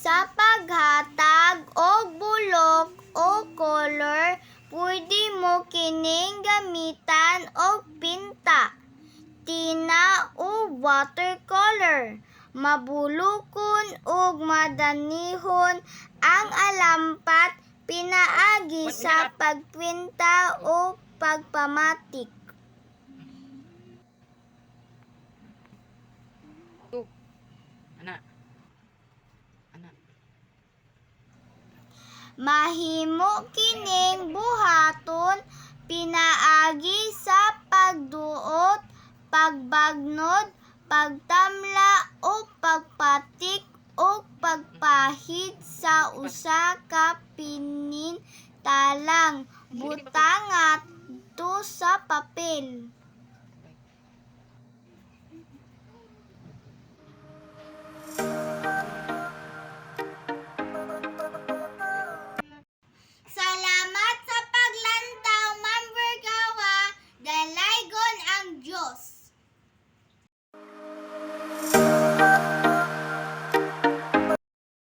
Sa paghatag og bulok o color, pwede mo kining gamitan og pinta, tina o watercolor. Mabulukon ug madanihon ang alampat pinaagi sa pagpinta o pagpamatik. Anak. Mahimo kining buhaton pinaagi sa pagduot, pagbagnod, pagtamla o pagpatik o pagpahid sa usa ka pinintalang butang ngadto sa papel.